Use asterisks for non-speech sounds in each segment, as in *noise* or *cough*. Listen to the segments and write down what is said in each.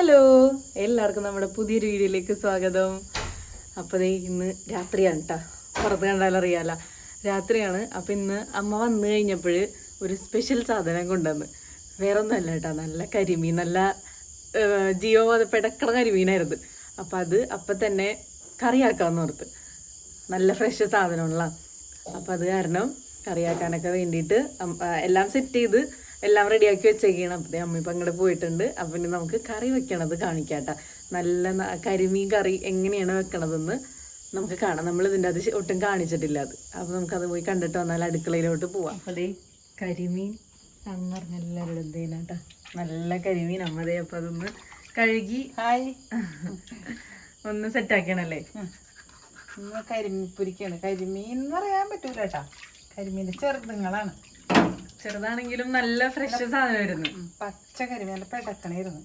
Hello എല്ലാവർക്കും നമ്മുടെ പുതിയൊരു വീഡിയോയിലേക്ക് സ്വാഗതം. അപ്പോൾ ദേ ഇന്ന് രാത്രിയാണ് കേട്ടോ പുറത്ത് കണ്ടാലറിയാല രാത്രിയാണ്. അപ്പോൾ ഇന്ന് അമ്മ വന്നു കഴിഞ്ഞപ്പോൾ ഒരു സ്പെഷ്യൽ സാധനം കൊണ്ടുവന്ന്. വേറെ ഒന്നുമല്ല കേട്ടോ നല്ല കരിമീൻ നല്ല ജിയോ പെടക്കണ കരിമീനായിരുന്നു. അപ്പം അത് അപ്പം തന്നെ കറിയാക്കാമെന്ന് ഓർത്ത്. നല്ല ഫ്രഷ് സാധനമുള്ള അപ്പം അത് കാരണം കറിയാക്കാനൊക്കെ വേണ്ടിയിട്ട് എല്ലാം സെറ്റ് ചെയ്ത് എല്ലാം റെഡിയാക്കി വെച്ചേക്കണം. അപ്പം അമ്മ ഇപ്പം അങ്ങോട്ട് പോയിട്ടുണ്ട്. അപ്പം ഇനി നമുക്ക് കറി വെക്കണത് കാണിക്കാട്ട. നല്ല കരിമീൻ കറി എങ്ങനെയാണ് വെക്കണതെന്ന് നമുക്ക് കാണാം. നമ്മൾ ഇതിന്റെ അത് ഒട്ടും കാണിച്ചിട്ടില്ല അത്. അപ്പം നമുക്കത് പോയി കണ്ടിട്ട് വന്നാൽ അടുക്കളയിലോട്ട് പോവാം. അപ്പം അതേ കരിമീൻ അമ്മ പറഞ്ഞ എല്ലാവരും എന്തേനാട്ടാ നല്ല കരിമീൻ അമ്മതേ അപ്പം അതൊന്ന് കഴുകി ഹായ്. ഒന്ന് സെറ്റാക്കണല്ലേ കരിമീൻ പുരിക്കാണ്. കരിമീൻ എന്ന് പറയാൻ പറ്റൂല കേട്ടാ കരിമീന്റെ ചെറുതുങ്ങളാണ്. ചെറുതാണെങ്കിലും നല്ല ഫ്രഷ് സാധനമായിരുന്നു. പച്ച നല്ല പെടക്കണായിരുന്നു.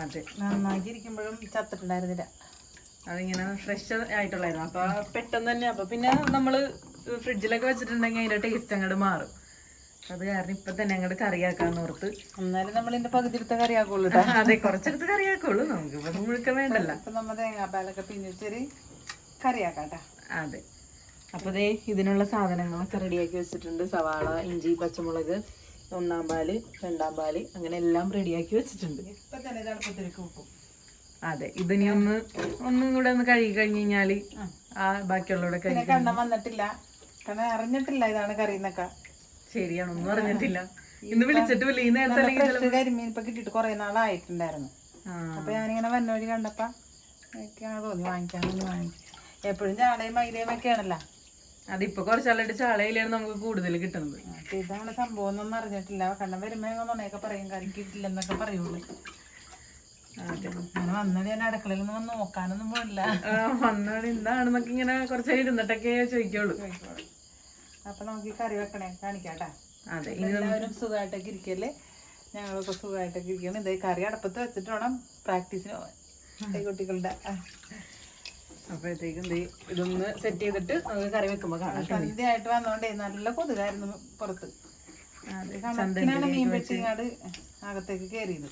അതെ. നന്നാക്കി ഇരിക്കുമ്പോഴും ചത്തിട്ടുണ്ടായിരുന്നില്ല. അതിങ്ങനെ ഫ്രഷ് ആയിട്ടുള്ളായിരുന്നു. അപ്പൊ പെട്ടെന്ന് തന്നെ അപ്പൊ പിന്നെ നമ്മൾ ഫ്രിഡ്ജിലൊക്കെ വെച്ചിട്ടുണ്ടെങ്കിൽ അതിന്റെ ടേസ്റ്റ് അങ്ങോട്ട് മാറും. അത് കാരണം ഇപ്പൊ തന്നെ അങ്ങോട്ട് കറിയാക്കാന്ന് ഓർത്ത്. എന്നാലും നമ്മൾ ഇതിന്റെ പകുതി എടുത്ത കറിയാക്കുള്ളൂ അതെ കുറച്ചെടുത്ത് കറിയാക്കുള്ളൂ. നമുക്ക് ഇപ്പൊ മുഴുക്ക വേണ്ടല്ലോ. ഇപ്പൊ നമ്മ തേങ്ങാപ്പാലൊക്കെ പിന്നിച്ചൊരു കറിയാക്കാട്ടാ അതെ. അപ്പൊ ദേ ഇതിനുള്ള സാധനങ്ങളൊക്കെ റെഡിയാക്കി വെച്ചിട്ടുണ്ട്. സവാള ഇഞ്ചി പച്ചമുളക് ഒന്നാം പാൽ രണ്ടാം പാൽ അങ്ങനെ എല്ലാം റെഡിയാക്കി വെച്ചിട്ടുണ്ട്. അതെ ഇതിനി ഒന്ന് ഒന്നും കൂടെ ഒന്ന് കഴുകി കഴിഞ്ഞ് കഴിഞ്ഞാൽ ആ. ബാക്കിയുള്ളവിടെ കഴുകി കണ്ണം വന്നിട്ടില്ല. കാരണം അറിഞ്ഞിട്ടില്ല ഇതാണ് കറി എന്നൊക്കെ ശരിയാണ് ഒന്നും അറിഞ്ഞിട്ടില്ല. ഇന്ന് വിളിച്ചിട്ട് ഈ നേരത്തെ കരിമീൻ ഇപ്പൊ കിട്ടിയിട്ട് കുറെ നാളായിട്ടുണ്ടായിരുന്നു. അപ്പൊ ഞാനിങ്ങനെ വന്നവഴി കണ്ടപ്പോ തോന്നി വാങ്ങിക്കാമെന്ന് വാങ്ങിച്ചു എപ്പോഴും ചാളയും മൈലയും ഒക്കെ ആണല്ലോ അതിപ്പോ കുറച്ചാളായിട്ട് ചാളയിലാണ് നമുക്ക് കൂടുതൽ കിട്ടുന്നത്. ഇതാണ് സംഭവം ഒന്നും അറിഞ്ഞിട്ടില്ല. കണ്ണം വരുമ്പോ നുണയൊക്കെ പറയും. കറി കിട്ടില്ലെന്നൊക്കെ പറയുള്ളൂ. വന്നത് ഞാൻ അടുക്കളയിൽ നിന്ന് നോക്കാനൊന്നും പോയില്ല വന്നത് എന്താണെന്നൊക്കെ ഇങ്ങനെ കുറച്ച് ഇരുന്നിട്ടൊക്കെ ചോദിക്കുള്ളൂ. അപ്പൊ നമുക്ക് ഈ കറി വെക്കണേ കാണിക്കാട്ടാ. അതെ എല്ലാവരും സുഖമായിട്ടൊക്കെ ഇരിക്കല്ലേ? ഞങ്ങളൊക്കെ സുഖമായിട്ടൊക്കെ ഇരിക്കണം ഇതേ കറി അടുപ്പത്ത് വെച്ചിട്ട് വേണം പ്രാക്ടീസിന് പോവാൻ കുട്ടികളുടെ. അപ്പോഴത്തേക്കും ഇതൊന്ന് സെറ്റ് ചെയ്തിട്ട് നമുക്ക് കറി വെക്കുമ്പോൾ കാണാം സന്ധ്യയായിട്ട് വന്നോണ്ടേ നല്ല കൊതുകായിരുന്നു പുറത്ത്. അതെ കണക്കിനാണ് മീൻ വെച്ചിങ്ങാട് അകത്തേക്ക് കയറിയത്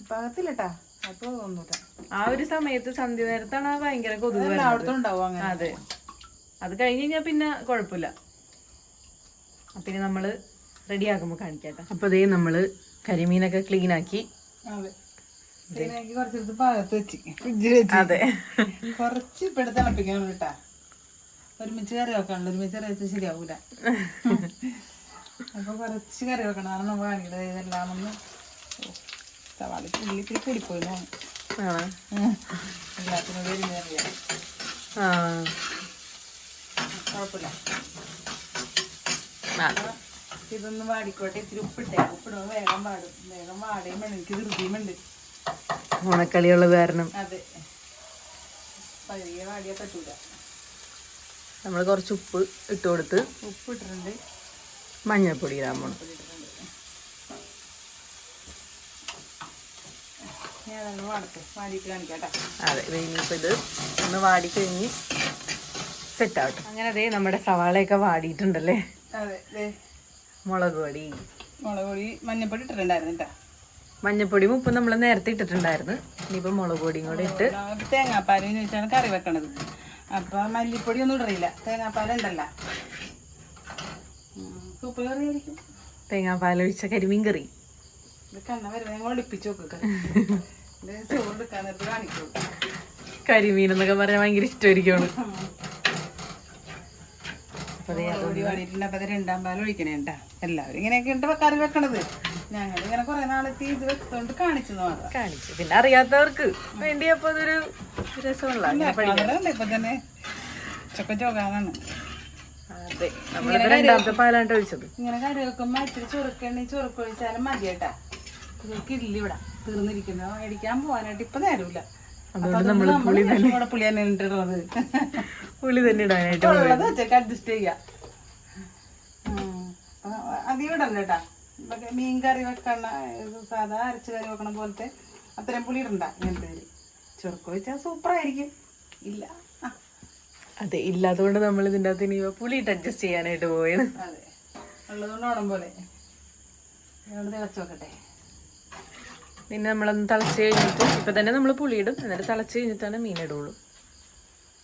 ഇപ്പൊ അകത്തില്ലട്ടാ അപ്പൊ തോന്നൂട്ടാ ആ ഒരു സമയത്ത് സന്ധ്യ നേരത്താണ് ഭയങ്കര കൊതുക് അവിടുത്തെ ഉണ്ടാവും അങ്ങനെ. അതെ. അത് കഴിഞ്ഞ് കഴിഞ്ഞാൽ പിന്നെ കുഴപ്പമില്ല പിന്നെ നമ്മൾ റെഡിയാക്കുമ്പോ കാണിക്കാട്ടെ അപ്പൊ ദേ നമ്മൾ കരിമീനൊക്കെ ക്ലീൻ ആക്കി അതെ. കുറച്ചെടുത്ത് പാകത്ത് വെച്ച് ഫ്രിഡ്ജിൽ വെച്ച്. അതെ. കുറച്ച് ഇപ്പൊ എടുത്ത് തിളപ്പിക്കണം കേട്ടാ ഒരുമിച്ച് കറി വെക്കാനുള്ളൂ ഒരുമിച്ച് കറി വെച്ചാൽ ശരിയാവൂല. അപ്പൊ കുറച്ച് കറി വെക്കണം. കാരണം നമ്മൾ കാണിക്കുന്നത് ഇതെല്ലാം ഒന്ന് ഓ, സവാള ഉള്ളി ഇത്തിരി കൂടിപ്പോയി. എല്ലാത്തിനും കുഴപ്പമില്ല. ഇതൊന്ന് വാടിക്കോട്ടെ. ഇത്തിരി ഉപ്പിട്ടേ. ഉപ്പിടുമ്പോൾ വേഗം വാടും. വേഗം വാടയും വേണം. എനിക്ക് ധൃതിയുമുണ്ട് ഓണക്കളിയുള്ളത് കാരണം. അതെ. നമ്മൾ കുറച്ച് ഉപ്പ് ഇട്ട് കൊടുത്ത് ഉപ്പ് ഇട്ടിട്ടുണ്ട്. മഞ്ഞൾപ്പൊടി ഇടാൻ പോണം. അതെ ഇനിയിപ്പോൾ ഇത് ഒന്ന് വാടി കഴിഞ്ഞ് സെറ്റ് ആവട്ടെ അങ്ങനെ ദേ നമ്മുടെ സവാളയൊക്കെ വാടിയിട്ടുണ്ടല്ലേ? അതെ മുളക് പൊടി. മുളക് പൊടി മഞ്ഞപ്പൊടി ഇട്ടിട്ടുണ്ടായിരുന്നു കേട്ടാ. മഞ്ഞപ്പൊടിയും ഉപ്പും നമ്മൾ നേരത്തെ ഇട്ടിട്ടുണ്ടായിരുന്നു. ഇനിയിപ്പോൾ മുളക് പൊടിയും കൂടെ ഇട്ട്. തേങ്ങാപ്പാലിന് വെച്ചാണ് കറി വെക്കണത്. അപ്പൊ മല്ലിപ്പൊടി ഒന്നും ഇടറിയില്ല തേങ്ങാപ്പാൽ ഉണ്ടല്ലോ. തേങ്ങാപ്പാൽ തേങ്ങാപ്പാൽ ഒഴിച്ച കരിമീൻ കറി. കരിമീൻ എന്നൊക്കെ പറഞ്ഞാൽ ഭയങ്കര ഇഷ്ടമായിരിക്കും അപ്പൊ രണ്ടാം പാൽ ഒഴിക്കണേ കേട്ടാ. എല്ലാവരും ഇങ്ങനെയൊക്കെ ഉണ്ട് കറി വെക്കണത്. ഞങ്ങൾ ഇങ്ങനെ കുറെ നാളത്തെ ഇത് വെച്ചോണ്ട് കാണിച്ചു കാണിച്ചു. പിന്നെ അറിയാത്തവർക്ക് വേണ്ടി അപ്പൊ അതൊരു രസമുള്ള ഇപ്പൊ തന്നെ ചൊക്ക അതെ രണ്ടാമത്തെ പാലാണ് ഒഴിച്ചത്. ഇങ്ങനെ കറി വെക്കുമ്പോ ഇത്തിരി ചുരുക്കണ്ണി ചൊറുക്ക് ഒഴിച്ചാലും മതി കേട്ടാ ഇല്ല ഇവിടെ തീർന്നിരിക്കുന്നു. മേടിക്കാൻ പോവാനായിട്ട് ഇപ്പൊ നേരമില്ല. അതുകൊണ്ട് നമ്മൾ പുളി തന്നെ പുളി തന്നെ ഇട്ടിടുന്നത് പുളി തന്നെ ഇടാനായിട്ട് ഉള്ളത് അഡ്ജസ്റ്റ് ചെയ്യാം. അധികം ഇടണ്ട കേട്ടാ. മീൻ കറി വെക്കണ ഇത് സാധാ അരച്ച് കറി വെക്കണ പോലത്തെ അത്രയും പുളി ഇടണ്ട ഇങ്ങനത്തെ ചെറുക്ക വെച്ചാൽ സൂപ്പറായിരിക്കും. ഇല്ല. അതെ ഇല്ലാത്തതുകൊണ്ട് നമ്മൾ ഇതിന്റെ അകത്ത് ഇനി പുളി ഇട്ട് അഡ്ജസ്റ്റ് ചെയ്യാനായിട്ട് പോവുകയാണ് അതെ. ഉള്ളതുകൊണ്ട് ഓണം പോലെ. തിളച്ച് വെക്കട്ടെ. പിന്നെ നമ്മളൊന്ന് തിളച്ച് കഴിഞ്ഞിട്ട് ഇപ്പം തന്നെ നമ്മൾ പുളിയിടും. എന്നിട്ട് തിളച്ച് കഴിഞ്ഞിട്ടാണ് മീൻ ഇടുള്ളൂ.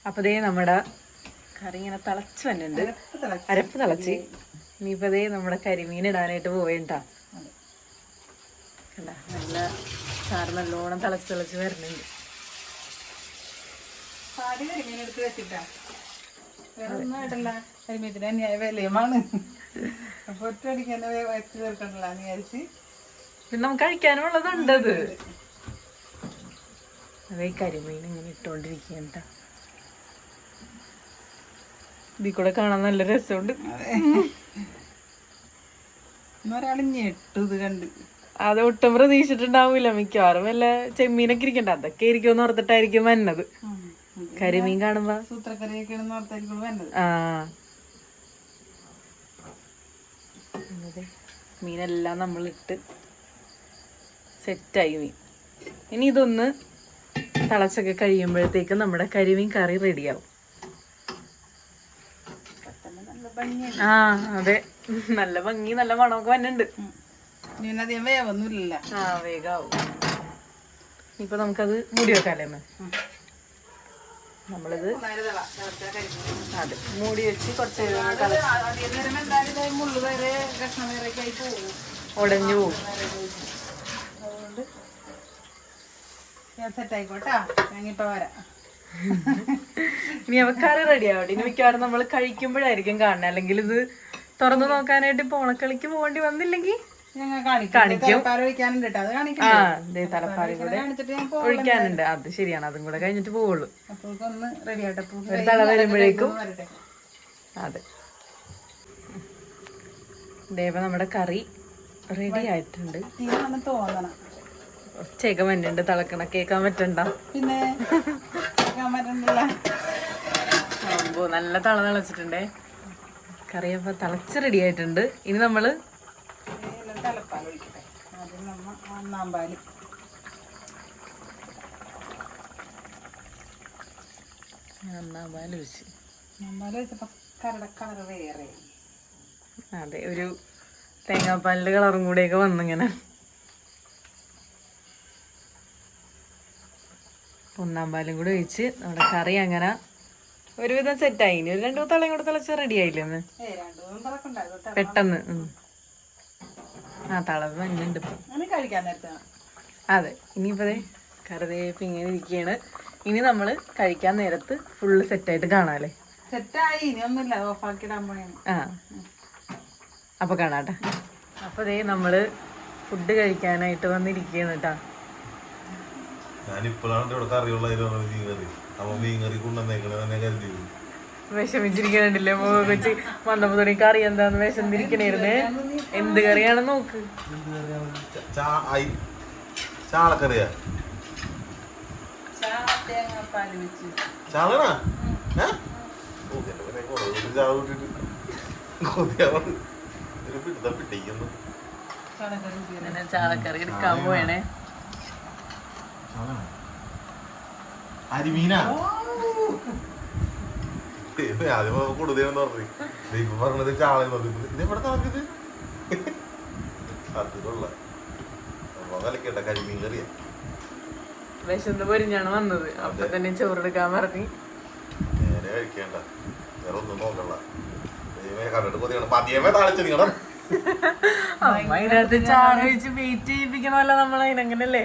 അപ്പോൾ ദേ നമ്മുടെ കറി ഇങ്ങനെ തിളച്ച് വന്നിട്ടുണ്ട്. അരപ്പ് തിളച്ച്. ദേ നമ്മുടെ കരിമീൻ ഇടാനായിട്ട് പോയിട്ടാ. കണ്ട നല്ല സാറ് നല്ലോണം തിളച്ച് തിളച്ച് വരുന്നുണ്ട്. കരിമീൻ എടുത്ത് വെച്ചിട്ടാ. വേറെ ഒന്നും ആയിട്ടല്ല. കരിമീത്തിന് അന്യായ വിലയുമാണ്. അപ്പൊ ഒറ്റയടിക്ക് തന്നെ വേ- വെച്ച് തീർക്കണ്ടല്ലോ വിചാരിച്ച്. പിന്നെ നമുക്ക് കഴിക്കാനും ഉള്ളതുണ്ട് അത് കരിമീൻ ഇങ്ങനെ ഇട്ടുകൊണ്ടിരിക്കണ്ട ഇതിൽ കൂടെ കാണാൻ നല്ല രസമുണ്ട്. ഞെട്ടു ഇത് കണ്ട്. അത് ഒട്ടും പ്രതീക്ഷിച്ചിട്ടുണ്ടാവൂല. മിക്കവാറും വല്ല ചെമ്മീനൊക്കെ ഇരിക്കണ്ട. അതൊക്കെ ഇരിക്കും ഓർത്തിട്ടായിരിക്കും വന്നത്. കരിമീൻ കാണുമ്പോ. ആ. മീനെല്ലാം നമ്മളിട്ട് സെറ്റായി മീൻ. ഇനി ഇതൊന്ന് തിളച്ചൊക്കെ കഴിയുമ്പോഴത്തേക്ക് നമ്മുടെ കരിമീൻ കറി റെഡിയാവും ആ അതെ. നല്ല ഭംഗി നല്ല മണമൊക്കെ വന്നുണ്ട് ഇതിനധികം വേവൊന്നുമില്ല ആ വേഗാവും. ഇപ്പൊ നമുക്കത് മൂടി വെക്കാല്ലേ നമ്മളിത് അതെ മൂടി വെച്ച് കുറച്ച് അധികം ഉടഞ്ഞു പോകും. അതുകൊണ്ട് ഞാൻ സെറ്റ് ആയിക്കോട്ടാ. ഞാനിപ്പോ വരാം. ഇനി അവ കറി റെഡി ആവട്ടെ. ഇനി മിക്കവാറും നമ്മൾ കഴിക്കുമ്പോഴായിരിക്കും കാണുന്നത്. അല്ലെങ്കിൽ ഇത് തുറന്നു നോക്കാനായിട്ട് ഇപ്പൊ ഓണക്കളിക്ക് പോകേണ്ടി വന്നില്ലെങ്കിൽ ഒഴിക്കാനുണ്ട് അത് ശരിയാണ്. അതും കൂടെ കഴിഞ്ഞിട്ട് പോവുള്ളൂ. ഒരു തള വരുമ്പോഴേക്കും അതെ. ദേവ നമ്മുടെ കറി റെഡി ആയിട്ടുണ്ട്. തോന്നണം. ഒച്ചയൊക്കെ വന്നിട്ടുണ്ട് തിളക്കണം കേൾക്കാൻ പറ്റണ്ട. പിന്നെ? *laughs* പറ്റുന്നില്ല. സംഭവം നല്ല തള തിളച്ചിട്ടുണ്ടേ. കറിയപ്പം തിളച്ച് റെഡി ആയിട്ടുണ്ട്. ഇനി നമ്മൾ ഇതിൽ തലപ്പാൽ ഒഴിക്കട്ടെ. ആദ്യം ഒന്നാം പാൽ. ഒന്നാം ഒഴിച്ച്. ഒന്നാം കളർ വേറെ. അതെ ഒരു തേങ്ങാപ്പാലിന്റെ കളറും കൂടെയൊക്കെ വന്നിങ്ങനെ. ഒന്നാം പാലും കൂടെ ഒഴിച്ച് നമ്മുടെ കറി അങ്ങനെ ഒരുവിധം സെറ്റായി. ഇനി ഒരു രണ്ടു തളയും കൂടെ തിളച്ച് റെഡി ആയില്ലെന്ന് പെട്ടെന്ന്. ആ തളവ് മഞ്ഞുണ്ട് അതെ. ഇനിയിപ്പോ കറിവേപ്പ് ഇങ്ങനെ ഇരിക്കുകയാണ് ഇനി നമ്മൾ കഴിക്കാൻ നേരത്ത് ഫുള്ള് സെറ്റായിട്ട് കാണാല്ലേ? സെറ്റായി. ഇനി ഒന്നുമില്ല. ഓഫാക്കിടാൻ പോയാണ്. ആ. അപ്പൊ കാണാട്ടെ അപ്പൊ ദേ നമ്മൾ ഫുഡ് കഴിക്കാനായിട്ട് വന്നിരിക്കുകയാണ് കേട്ടാ. ഞാനിപ്പോഴാണ് ഇവിടെ കറിയുള്ളതിന് മീൻ കറി. അപ്പൊ മീൻ കറി കൊണ്ടുവന്നേക്കണ തന്നെ കരുതി വിഷമിച്ചിരിക്കണില്ലേ കൊച്ച് വന്നപ്പോ തുടങ്ങി കറി എന്താന്ന് വിശന്നിരിക്കണേരുന്നേ എന്ത് കറിയാണെന്ന് നോക്ക്. കറിയാണ്? ഐ- ചാളക്കറിയാ? ചാളക്കറി എടുക്കാൻ പോയണേ? അരിമീനാ. ഇത് ആദ്യം കൂടുതലെന്ന് പറഞ്ഞു. ദേ ഇപ്പൊ പറഞ്ഞത് ചാള ഇത് എവിടെ നടക്കുന്നത് അത് അപ്പൊ കലക്കേട്ട കരിമീൻ കറിയാ. വിശന്ന് പൊരിഞ്ഞാണ് വന്നത്. അപ്പൊ തന്നെ ചോറെടുക്കാൻ പറഞ്ഞു. നേരെ കഴിക്കേണ്ട. വേറെ ഒന്നും നോക്കണ്ട. ദൈവമേ കണ്ടിട്ട് കൊതിയാണ്. മതിയമേ താളിച്ചു നിങ്ങടെ അമ്മ ഇതിനകത്ത് ചാറ് വെച്ച് വെയിറ്റ് ചെയ്യിപ്പിക്കണമല്ലോ നമ്മളതിനങ്ങനല്ലേ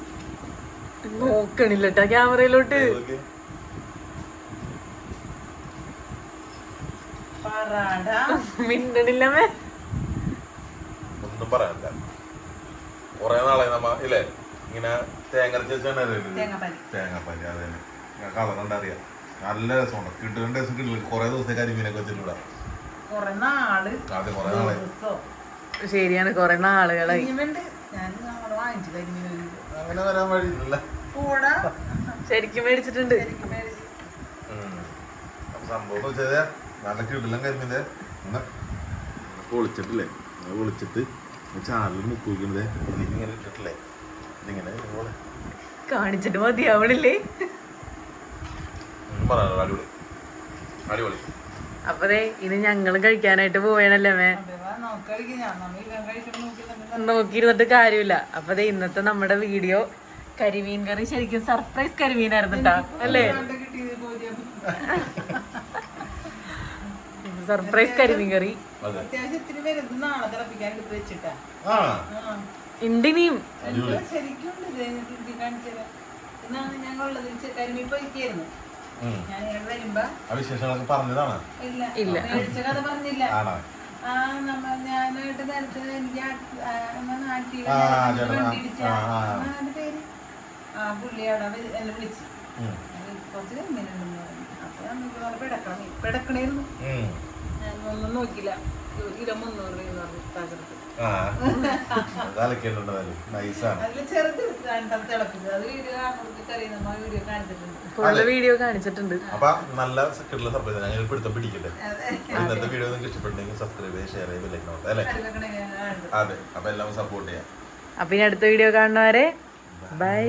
നോക്കണില്ല കേട്ടാ ക്യാമറയിലോട്ട് മിണ്ടണില്ലമ്മേ ഒന്നും പറയാനില്ല. കൊറേ നാളെ നമ്മ ഇല്ലേ? ഇങ്ങനെ തേങ്ങ അതെ തേങ്ങാപ്പാൽ. അത് കളർ കണ്ടറിയാം. നല്ല രസമുണ്ട് കിട്ടുന്ന ദിവസം കിട്ടില്ല. കൊറേ ദിവസം കരിമീനൊക്കെ നാൾ. ആദ്യം കുറെ നാളെ ശരിയാണ് കൊറേ നാളുകളായി. ഞാൻ വാങ്ങിച്ചു കരിമീൻ അങ്ങനെ വരാൻ വഴിയില്ല കൂടെ ശരിക്കും മേടിച്ചിട്ടുണ്ട്. ശരിക്കും മേടിച്ച്. സംഭവം വെച്ചാൽ നല്ല കിടിലം കരിമിന്റെ പൊളിച്ചിട്ടില്ലേ? അങ്ങനെ പൊളിച്ചിട്ട് ചാറിൽ മുക്ക് വയ്ക്കുന്നത് ഇതിങ്ങനെ ഇട്ടിട്ടില്ലേ? ഇതിങ്ങനെ കാണിച്ചിട്ട് മതിയാവണില്ലേ? അടിപൊളി. അടിപൊളി. അപ്പൊ ദേ ഇനി ഞങ്ങൾ കഴിക്കാനായിട്ട് പോവേണല്ലേ മേ? നോക്കിയിരുന്നിട്ട് കാര്യമില്ല. അപ്പൊ ദേ ഇന്നത്തെ നമ്മുടെ വീഡിയോ കരിമീൻ കറി ശരിക്കും സർപ്രൈസ് കരിമീനായിരുന്നു കേട്ടാ അല്ലേ? സർപ്രൈസ് *laughs* കരിമീൻ കറി. ഇണ്ടിനിയും ഇല്ല. ആണോ ആ ഞാനായിട്ട് എനിക്ക് പുള്ളി അവിടെ എന്നെ വിളിച്ചു. കുറച്ച് പറഞ്ഞു. അപ്പൊ നമുക്ക് നല്ല പിടക്കണം. ഞാൻ നോക്കില്ല ഒരു കിലോ മുന്നൂറ് രൂപ എന്ന് പറഞ്ഞു തകർത്ത് ആ. അതലക്കേണ്ടത് അതിൽ ചെറുത് വീഡിയോ കാണിച്ചിട്ടുണ്ട്. ഫുള്ള് വീഡിയോ കാണിച്ചിട്ടുണ്ട്. അപ്പൊ നല്ല കിട്ടുള്ള സർപ്രൈസ് പിടുത്തം പിടിക്കട്ടെ. ഇന്നത്തെ വീഡിയോ നിങ്ങൾക്ക് ഇഷ്ടപ്പെട്ടെങ്കിൽ സബ്സ്ക്രൈബ് ചെയ്യുക ഷെയർ ചെയ്യുക ബെല്ലൈക്കൺ അല്ലേ? ഞാൻ അതെ. അപ്പൊ എല്ലാവരും സപ്പോർട്ട് ചെയ്യാം അപ്പൊ ഇനി അടുത്ത വീഡിയോ കാണുന്നവരെ ബൈ